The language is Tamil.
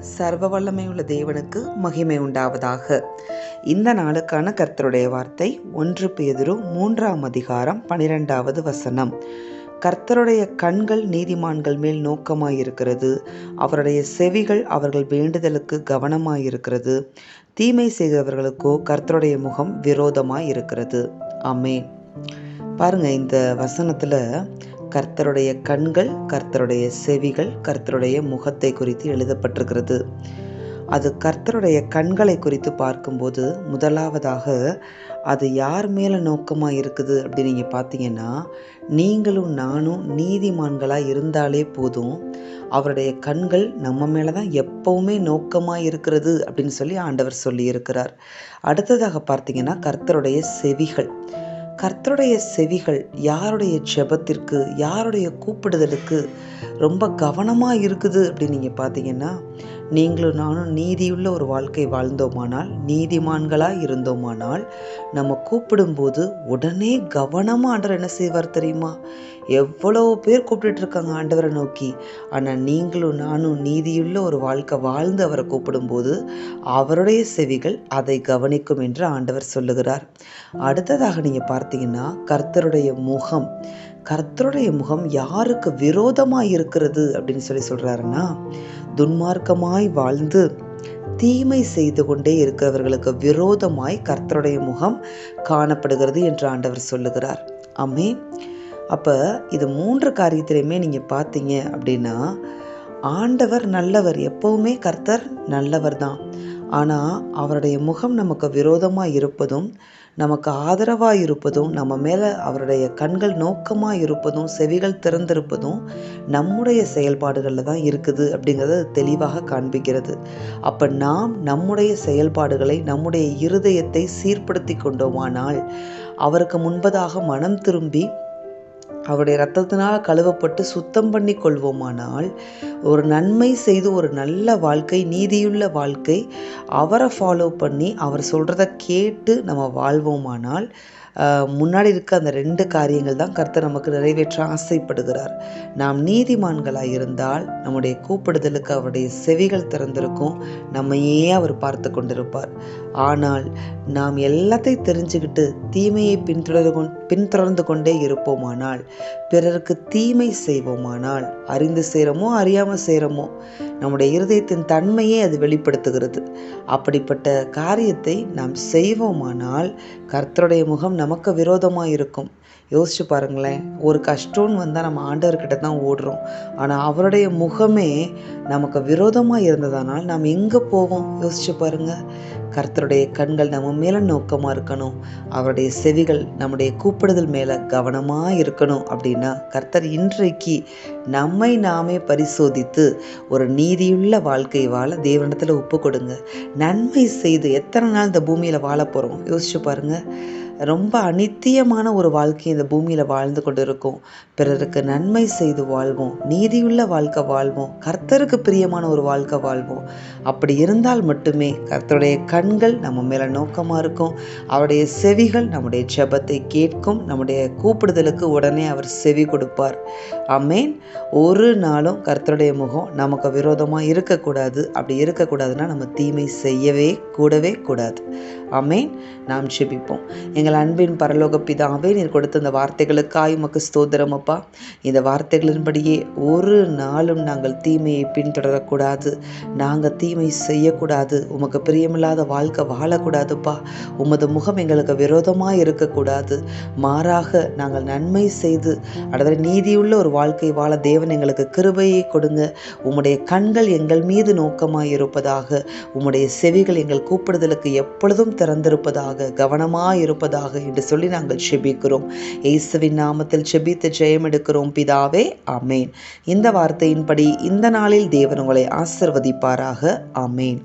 சர்வ வல்லமையுள்ள தேவனுக்கு மகிமை உண்டாவதாக. இந்த நாளுக்கான கர்த்தருடைய வார்த்தை ஒன்று பேதுரு மூன்றாம் அதிகாரம் பனிரெண்டாவது வசனம். கர்த்தருடைய கண்கள் நீதிமான்கள் மேல் நோக்கமாயிருக்கிறது. அவருடைய செவிகள் அவர்கள் வேண்டுதலுக்கு கவனமாயிருக்கிறது. தீமை செய்கிறவர்களுக்கோ கர்த்தருடைய முகம் விரோதமாயிருக்கிறது. இருக்கிறது பாருங்க இந்த வசனத்தில் கர்த்தருடைய கண்கள் கர்த்தருடைய செவிகள் கர்த்தருடைய முகத்தை குறித்து எழுதப்பட்டிருக்கிறது. அது கர்த்தருடைய கண்களை குறித்து பார்க்கும்போது முதலாவதாக அது யார் மேலே நோக்கமாக இருக்குது அப்படின்னு நீங்கள் பார்த்தீங்கன்னா நீங்களும் நானும் நீதிமான்களாக இருந்தாலே போதும் அவருடைய கண்கள் நம்ம மேலே தான் எப்பவுமே நோக்கமாக இருக்கிறது அப்படின்னு சொல்லி ஆண்டவர் சொல்லியிருக்கிறார். அடுத்ததாக பார்த்தீங்கன்னா கர்த்தருடைய செவிகள். கர்த்தருடைய செவிகள் யாருடைய ஜெபத்திற்கு யாருடைய கூப்பிடுதலுக்கு ரொம்ப கவனமாக இருக்குது அப்படின்னு நீங்கள் பார்த்தீங்கன்னா நீங்களும் நானும் நீதியுள்ள ஒரு வாழ்க்கை வாழ்ந்தோமானால் நீதிமான்களாக இருந்தோமானால் நம்ம கூப்பிடும்போது உடனே கவனமாக ஆண்டவர் என்ன செய்வார் தெரியுமா? எவ்வளோ பேர் கூப்பிட்டுட்ருக்காங்க ஆண்டவரை நோக்கி. ஆனால் நீங்களும் நானும் நீதியுள்ள ஒரு வாழ்க்கை வாழ்ந்து அவரை கூப்பிடும்போது அவருடைய செவிகள் அதை கவனிக்கும் என்று ஆண்டவர் சொல்லுகிறார். அடுத்ததாக நீங்கள் பார்த்தீங்கன்னா கர்த்தருடைய முகம். கர்த்தருடைய முகம் யாருக்கு விரோதமாக இருக்கிறது அப்படின்னு சொல்லி சொல்கிறாருன்னா துன்மார்க்கமாய் வாழ்ந்து தீமை செய்து கொண்டே இருக்கிறவர்களுக்கு விரோதமாய் கர்த்தருடைய முகம் காணப்படுகிறது என்று ஆண்டவர் சொல்லுகிறார். அம்மே அப்போ இது மூன்று காரியத்திலையுமே நீங்கள் பார்த்தீங்க அப்படின்னா ஆண்டவர் நல்லவர் எப்போவுமே கர்த்தர் நல்லவர் தான் ஆனால் அவருடைய முகம் நமக்கு விரோதமாக இருப்பதும் நமக்கு ஆதரவாக இருப்பதும் நம்ம மேலே அவருடைய கண்கள் நோக்கமாக இருப்பதும் செவிகள் திறந்திருப்பதும் நம்முடைய செயல்பாடுகளில் தான் இருக்குது அப்படிங்கிறத தெளிவாக காண்பிக்கிறது. அப்போ நாம் நம்முடைய செயல்பாடுகளை நம்முடைய இருதயத்தை சீர்படுத்தி கொண்டோமானால் அவருக்கு முன்பதாக மனம் திரும்பி அவருடைய ரத்தத்தினால் கழுவப்பட்டு சுத்தம் பண்ணி கொள்வோமானால் ஒரு நன்மை செய்து ஒரு நல்ல வாழ்க்கை நீதியுள்ள வாழ்க்கை அவரை ஃபாலோ பண்ணி அவர் சொல்கிறத கேட்டு நம்ம வாழ்வோமானால் முன்னாடி இருக்க அந்த ரெண்டு காரியங்கள் தான் கர்த்தர் நமக்கு நிறைவேற்ற ஆசைப்படுகிறார். நாம் நீதிமான்களாக இருந்தால் நம்முடைய கூப்பிடுதலுக்கு அவருடைய செவிகள் திறந்திருக்கும். நம்மையே அவர் பார்த்து கொண்டிருப்பார். ஆனால் நாம் எல்லாத்தையும் தெரிஞ்சுக்கிட்டு தீமையை பின்தொடர் பின்தொடர்ந்து கொண்டே இருப்போமானால் பிறருக்கு தீமை செய்வோமானால் அறிந்து செய்கிறோமோ அறியாமல் செய்கிறோமோ நம்முடைய இருதயத்தின் தன்மையே அது வெளிப்படுத்துகிறது. அப்படிப்பட்ட காரியத்தை நாம் செய்வோமானால் கர்த்தருடைய முகம் நமக்கு விரோதமாக இருக்கும். யோசிச்சு பாருங்களேன் ஒரு கஷ்டம்னு வந்தால் நம்ம ஆண்டவர்கிட்ட தான் ஓடுறோம். ஆனால் அவருடைய முகமே நமக்கு விரோதமாக இருந்ததானால் நாம் எங்கே போவோம்? யோசிச்சு பாருங்கள் கர்த்தருடைய கண்கள் நம்ம மேலே நோக்கமாக இருக்கணும். அவருடைய செவிகள் நம்முடைய கூப்பிடுதல் மேலே கவனமாக இருக்கணும் அப்படின்னா கர்த்தர் இன்றைக்கு நம்மை நாமே பரிசோதித்து ஒரு நீதியுள்ள வாழ்க்கை வாழ தேவனிடத்தில் ஒப்பு கொடுங்க. நன்மை செய்து எத்தனை நாள் இந்த பூமியில் வாழ போகிறோம் யோசிச்சு பாருங்கள் ரொம்ப அனித்தியமான ஒரு வாழ்க்கை இந்த பூமியில் வாழ்ந்து கொண்டு இருக்கோம் பிறருக்கு நன்மை செய்து வாழ்வோம். நீதியுள்ள வாழ்க்கை வாழ்வோம். கர்த்தருக்கு பிரியமான ஒரு வாழ்க்கை வாழ்வோம். அப்படி இருந்தால் மட்டுமே கர்த்தருடைய கண்கள் நம்ம மேலே நோக்கமாக இருக்கும். அவருடைய செவிகள் நம்முடைய ஜபத்தை கேட்கும். நம்முடைய கூப்பிடுதலுக்கு உடனே அவர் செவி கொடுப்பார். அமேன் ஒரு நாளும் கர்த்தருடைய முகம் நமக்கு விரோதமாக இருக்கக்கூடாது. அப்படி இருக்கக்கூடாதுன்னா நம்ம தீமை செய்யவே கூடவே கூடாது. அமேன் நாம் ஜெபிப்போம். எங்கள் அன்பின் பரலோக பிதாவே நீர் கொடுத்த இந்த வார்த்தைகளுக்காய் உமக்கு ஸ்தோத்திரம் அப்பா. இந்த வார்த்தைகளின்படியே ஒரு நாளும் நாங்கள் தீமையை பின்தொடரக்கூடாது. நாங்கள் தீமை செய்யக்கூடாது. உமக்கு பிரியமில்லாத வாழ்க்கை வாழக்கூடாதுப்பா உமது முகம் எங்களுக்கு விரோதமாக இருக்கக்கூடாது. மாறாக நாங்கள் நன்மை செய்து அடுத்த நீதியுள்ள ஒரு வாழ்க்கை வாழ தேவன் எங்களுக்கு கிருபையை கொடுங்க. உம்முடைய கண்கள் எங்கள் மீது நோக்கமாக இருப்பதாக உம்முடைய செவிகள் எங்கள் கூப்பிடுதலுக்கு எப்பொழுதும் திறந்திருப்பதாக கவனமாக இருப்பதாக என்று சொல்லி நாங்கள் செபிக்கிறோம். இயேசுவின் நாமத்தில் செபித்து ஜெயம் எடுக்கிறோம். பிதாவே அமேன் இந்த வார்த்தையின்படி இந்த நாளில் தேவன் உங்களை ஆசிர்வதிப்பாராக. அமேன்